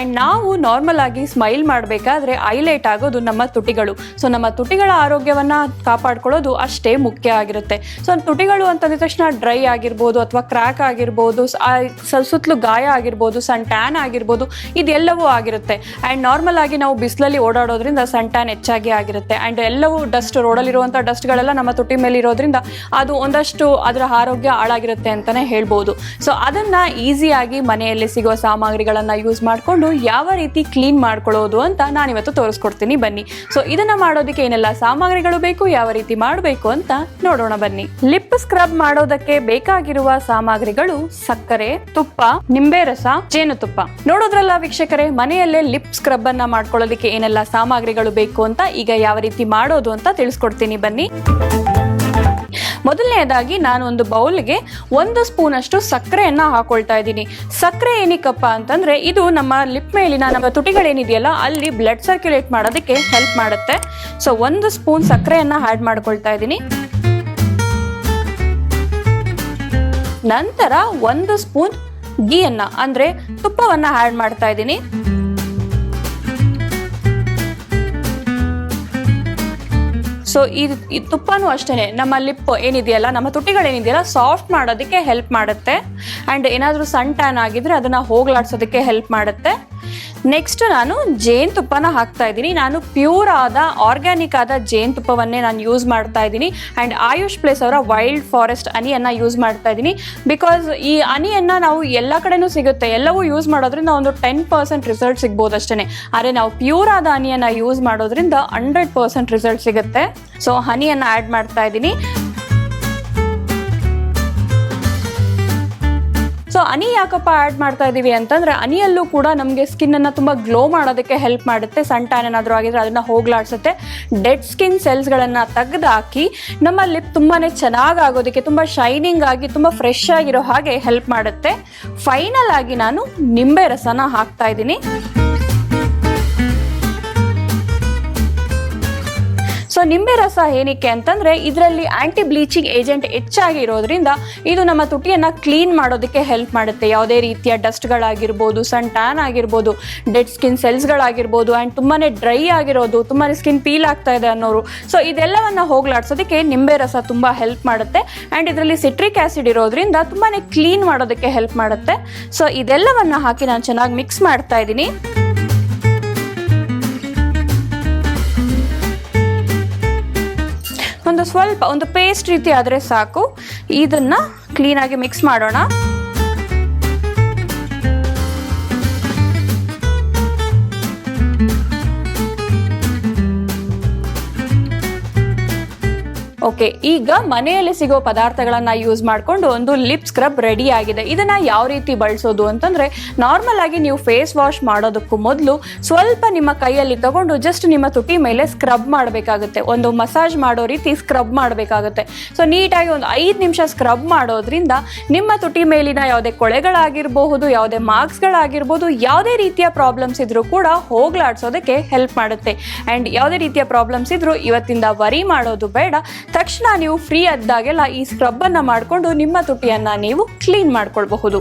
And ನಾವು normal ಆಗಿ smile ಮಾಡಬೇಕಾದ್ರೆ ಹೈಲೈಟ್ ಆಗೋದು ನಮ್ಮ ತುಟಿಗಳು. ಸೊ ನಮ್ಮ ತುಟಿಗಳ ಆರೋಗ್ಯವನ್ನು ಕಾಪಾಡ್ಕೊಳ್ಳೋದು ಅಷ್ಟೇ ಮುಖ್ಯ ಆಗಿರುತ್ತೆ. ಸೊ ತುಟಿಗಳು ಅಂತಂದ ತಕ್ಷಣ ಡ್ರೈ ಆಗಿರ್ಬೋದು ಅಥವಾ ಕ್ರ್ಯಾಕ್ ಆಗಿರ್ಬೋದು ಸುತ್ತಲೂ ಗಾಯ ಆಗಿರ್ಬೋದು ಸನ್ ಟ್ಯಾನ್ ಆಗಿರ್ಬೋದು, ಇದೆಲ್ಲವೂ ಆಗಿರುತ್ತೆ. ಆ್ಯಂಡ್ ನಾರ್ಮಲ್ ಆಗಿ ನಾವು ಬಿಸಿಲಲ್ಲಿ ಓಡಾಡೋದ್ರಿಂದ ಸನ್ ಟ್ಯಾನ್ ಹೆಚ್ಚಾಗಿ ಆಗಿರುತ್ತೆ. ಆ್ಯಂಡ್ ಎಲ್ಲವೂ ಡಸ್ಟ್ ರೋಡಲ್ಲಿರುವಂಥ ಡಸ್ಟ್ಗಳೆಲ್ಲ ನಮ್ಮ ತುಟಿ ಮೇಲೆ ಇರೋದ್ರಿಂದ ಅದು ಒಂದಷ್ಟು ಅದರ ಆರೋಗ್ಯ ಹಾಳಾಗಿರುತ್ತೆ ಅಂತಲೇ ಹೇಳ್ಬೋದು. ಸೊ ಅದನ್ನು ಈಸಿಯಾಗಿ ಮನೆಯಲ್ಲಿ ಸಿಗೋ ಸಾಮಗ್ರಿಗಳನ್ನು ಯೂಸ್ ಮಾಡಿಕೊಂಡು ಯಾವ ರೀತಿ ಕ್ಲೀನ್ ಮಾಡ್ಕೊಳ್ಳೋದು ಅಂತ ನಾನಿವತ್ತು ತೋರಿಸ್ಕೊಡ್ತೀನಿ. ಬನ್ನಿ. ಸೊ ಇದನ್ನ ಮಾಡೋದಕ್ಕೆ ಏನೆಲ್ಲ ಸಾಮಗ್ರಿಗಳು ಬೇಕು, ಯಾವ ರೀತಿ ಮಾಡಬೇಕು ಅಂತ ನೋಡೋಣ ಬನ್ನಿ. ಲಿಪ್ ಸ್ಕ್ರಬ್ ಮಾಡೋದಕ್ಕೆ ಬೇಕಾಗಿರುವ ಸಾಮಗ್ರಿಗಳು ಸಕ್ಕರೆ, ತುಪ್ಪ ನಿಂಬೆ ರಸ ಜೇನುತುಪ್ಪ. ನೋಡೋದ್ರಲ್ಲ ವೀಕ್ಷಕರೇ, ಮನೆಯಲ್ಲೇ ಲಿಪ್ ಸ್ಕ್ರಬ್ ಅನ್ನ ಮಾಡ್ಕೊಳ್ಳೋದಕ್ಕೆ ಏನೆಲ್ಲ ಸಾಮಗ್ರಿಗಳು ಬೇಕು ಅಂತ ಈಗ ಯಾವ ರೀತಿ ಮಾಡೋದು ಅಂತ ತಿಳಿಸ್ಕೊಡ್ತೀನಿ. ಬನ್ನಿ. ಮೊದಲನೇದಾಗಿ ನಾನು ಒಂದು ಬೌಲ್ಗೆ ಒಂದು ಸ್ಪೂನ್ ಅಷ್ಟು ಸಕ್ಕರೆಯನ್ನ ಹಾಕೊಳ್ತಾ ಇದ್ದೀನಿ. ಸಕ್ಕರೆ ಏನಕ್ಕಪ್ಪ ಅಂತಂದ್ರೆ, ಇದು ನಮ್ಮ ಲಿಪ್ ಮೇಲಿನ ನಮ್ಮ ತುಟಿಗಳೇನಿದೆಯಲ್ಲ, ಅಲ್ಲಿ ಬ್ಲಡ್ ಸರ್ಕ್ಯುಲೇಟ್ ಮಾಡೋದಕ್ಕೆ ಹೆಲ್ಪ್ ಮಾಡುತ್ತೆ. ಸೊ, ಒಂದು ಸ್ಪೂನ್ ಸಕ್ಕರೆಯನ್ನ ಆ್ಯಡ್ ಮಾಡ್ಕೊಳ್ತಾ ಇದ್ದೀನಿ. ನಂತರ ಒಂದು ಸ್ಪೂನ್ ಗೀಯನ್ನ ಅಂದ್ರೆ ತುಪ್ಪವನ್ನ ಆ್ಯಡ್ ಮಾಡ್ತಾ ಇದ್ದೀನಿ. ಸೊ ಈ ತುಪ್ಪನೂ ಅಷ್ಟೇ ನಮ್ಮ ಲಿಪ್ ಏನಿದೆಯಲ್ಲ, ನಮ್ಮ ತುಟಿಗಳೇನಿದೆಯಲ್ಲ ಸಾಫ್ಟ್ ಮಾಡೋದಕ್ಕೆ ಹೆಲ್ಪ್ ಮಾಡುತ್ತೆ. ಆ್ಯಂಡ್ ಏನಾದರೂ ಸನ್ ಟ್ಯಾನ್ ಆಗಿದ್ರೆ ಅದನ್ನು ಹೋಗ್ಲಾಡ್ಸೋದಕ್ಕೆ ಹೆಲ್ಪ್ ಮಾಡುತ್ತೆ. ನೆಕ್ಸ್ಟ್ ನಾನು ಜೇನುತುಪ್ಪನ ಹಾಕ್ತಾ ಇದ್ದೀನಿ. ನಾನು ಪ್ಯೂರ್ ಆದ ಆರ್ಗ್ಯಾನಿಕ್ ಆದ ಜೇನುತುಪ್ಪವನ್ನೇ ನಾನು ಯೂಸ್ ಮಾಡ್ತಾ ಇದ್ದೀನಿ. ಆ್ಯಂಡ್ ಆಯುಷ್ ಪ್ಲೇಸ್ ಅವರ ವೈಲ್ಡ್ ಫಾರೆಸ್ಟ್ ಹನಿಯನ್ನು ಯೂಸ್ ಮಾಡ್ತಾ ಇದ್ದೀನಿ. ಬಿಕಾಸ್ ಈ ಹನಿಯನ್ನು ನಾವು ಎಲ್ಲ ಕಡೆನೂ ಸಿಗುತ್ತೆ. ಎಲ್ಲವೂ ಯೂಸ್ ಮಾಡೋದ್ರಿಂದ ಒಂದು ಟೆನ್ ಪರ್ಸೆಂಟ್ ರಿಸಲ್ಟ್ ಸಿಗ್ಬೋದು ಅಷ್ಟೇ ಆದರೆ ನಾವು ಪ್ಯೂರ್ ಆದ ಹನಿಯನ್ನು ಯೂಸ್ ಮಾಡೋದ್ರಿಂದ ಹಂಡ್ರೆಡ್ ಪರ್ಸೆಂಟ್ ರಿಸಲ್ಟ್ ಸಿಗುತ್ತೆ. ಸೊ ಹನಿಯನ್ನು ಆ್ಯಡ್ ಮಾಡ್ತಾ ಇದ್ದೀನಿ. ಹನಿ ಯಾಕಪ್ಪ ಆ್ಯಡ್ ಮಾಡ್ತಾ ಇದ್ದೀವಿ ಅಂತಂದ್ರೆ ಅನಿಯಲ್ಲೂ ಕೂಡ ನಮಗೆ ಸ್ಕಿನ್ನನ್ನು ತುಂಬ ಗ್ಲೋ ಮಾಡೋದಕ್ಕೆ ಹೆಲ್ಪ್ ಮಾಡುತ್ತೆ. ಸನ್ ಟ್ಯಾನ್ ಏನಾದರೂ ಆಗಿದ್ರೆ ಅದನ್ನು ಹೋಗ್ಲಾಡ್ಸುತ್ತೆ. ಡೆಡ್ ಸ್ಕಿನ್ ಸೆಲ್ಸ್ಗಳನ್ನು ತೆಗೆದಾಕಿ ನಮ್ಮ ಲಿಪ್ ತುಂಬಾ ಚೆನ್ನಾಗಿ ಆಗೋದಕ್ಕೆ ತುಂಬ ಶೈನಿಂಗ್ ಆಗಿ, ತುಂಬ ಫ್ರೆಶ್ ಆಗಿರೋ ಹಾಗೆ ಹೆಲ್ಪ್ ಮಾಡುತ್ತೆ. ಫೈನಲ್ ಆಗಿ ನಾನು ನಿಂಬೆ ರಸನ ಹಾಕ್ತಾ ಇದ್ದೀನಿ. ಸೊ ನಿಂಬೆ ರಸ ಏನಕ್ಕೆ ಅಂತಂದ್ರೆ ಇದರಲ್ಲಿ ಆಂಟಿ ಬ್ಲೀಚಿಂಗ್ ಏಜೆಂಟ್ ಹೆಚ್ಚಾಗಿ ಇರೋದ್ರಿಂದ ಇದು ನಮ್ಮ ತುಟಿಯನ್ನ ಕ್ಲೀನ್ ಮಾಡೋದಕ್ಕೆ ಹೆಲ್ಪ್ ಮಾಡುತ್ತೆ. ಯಾವುದೇ ರೀತಿಯ ಡಸ್ಟ್ಗಳಾಗಿರ್ಬೋದು ಸನ್ ಟ್ಯಾನ್ ಆಗಿರ್ಬೋದು ಡೆಡ್ ಸ್ಕಿನ್ ಸೆಲ್ಸ್ಗಳಾಗಿರ್ಬೋದು ಆ್ಯಂಡ್ ತುಂಬಾನೇ ಡ್ರೈ ಆಗಿರೋದು ತುಂಬಾ ಸ್ಕಿನ್ ಪೀಲ್ ಆಗ್ತಾ ಇದೆ ಅನ್ನೋರು. ಸೊ ಇದೆಲ್ಲವನ್ನ ಹೋಗ್ಲಾಡ್ಸೋದಕ್ಕೆ ನಿಂಬೆ ರಸ ತುಂಬಾ ಹೆಲ್ಪ್ ಮಾಡುತ್ತೆ. ಆ್ಯಂಡ್ ಇದರಲ್ಲಿ ಸಿಟ್ರಿಕ್ ಆಸಿಡ್ ಇರೋದ್ರಿಂದ ತುಂಬಾನೇ ಕ್ಲೀನ್ ಮಾಡೋದಕ್ಕೆ ಹೆಲ್ಪ್ ಮಾಡುತ್ತೆ. ಸೊ ಇದೆಲ್ಲವನ್ನ ಹಾಕಿ ನಾನು ಚೆನ್ನಾಗಿ ಮಿಕ್ಸ್ ಮಾಡ್ತಾ ಇದ್ದೀನಿ. ಒಂದು ಸ್ವಲ್ಪ ಒಂದು ಪೇಸ್ಟ್ ರೀತಿ ಆದರೆ ಸಾಕು. ಇದನ್ನ ಕ್ಲೀನಾಗಿ ಮಿಕ್ಸ್ ಮಾಡೋಣ. ಓಕೆ, ಈಗ ಮನೆಯಲ್ಲಿ ಸಿಗೋ ಪದಾರ್ಥಗಳನ್ನ ಯೂಸ್ ಮಾಡಿಕೊಂಡು ಒಂದು ಲಿಪ್ ಸ್ಕ್ರಬ್ ರೆಡಿ ಆಗಿದೆ. ಇದನ್ನ ಯಾವ ರೀತಿ ಬಳಸೋದು ಅಂತಂದ್ರೆ ನಾರ್ಮಲ್ ಆಗಿ ನೀವು ಫೇಸ್ ವಾಶ್ ಮಾಡೋದಕ್ಕೂ ಮೊದಲು ಸ್ವಲ್ಪ ನಿಮ್ಮ ಕೈಯಲ್ಲಿ ತಗೊಂಡು ಜಸ್ಟ್ ನಿಮ್ಮ ತುಟಿ ಮೇಲೆ ಸ್ಕ್ರಬ್ ಮಾಡಬೇಕಾಗುತ್ತೆ. ಒಂದು ಮಸಾಜ್ ಮಾಡೋ ರೀತಿ ಸ್ಕ್ರಬ್ ಮಾಡಬೇಕಾಗುತ್ತೆ. ಸೊ ನೀಟಾಗಿ ಒಂದು ಐದು ನಿಮಿಷ ಸ್ಕ್ರಬ್ ಮಾಡೋದ್ರಿಂದ ನಿಮ್ಮ ತುಟಿ ಮೇಲಿನ ಯಾವುದೇ ಕೊಳೆಗಳಾಗಿರಬಹುದು, ಯಾವುದೇ ಮಾರ್ಕ್ಸ್ಗಳಾಗಿರ್ಬೋದು ಯಾವುದೇ ರೀತಿಯ ಪ್ರಾಬ್ಲಮ್ಸ್ ಇದ್ರೂ ಕೂಡ ಹೋಗ್ಲಾಡ್ಸೋದಕ್ಕೆ ಹೆಲ್ಪ್ ಮಾಡುತ್ತೆ. ಆ್ಯಂಡ್ ಯಾವುದೇ ರೀತಿಯ ಪ್ರಾಬ್ಲಮ್ಸ್ ಇದ್ರೂ ಇವತ್ತಿಂದ ವರಿ ಮಾಡೋದು ಬೇಡ. ತಕ್ಷಣ ನೀವು ಫ್ರೀ ಆದಾಗೆಲ್ಲ ಈ ಸ್ಕ್ರಬ್ಬನ್ನು ಮಾಡಿಕೊಂಡು ನಿಮ್ಮ ತುಟಿಯನ್ನ ನೀವು ಕ್ಲೀನ್ ಮಾಡ್ಕೊಳ್ಬಹುದು.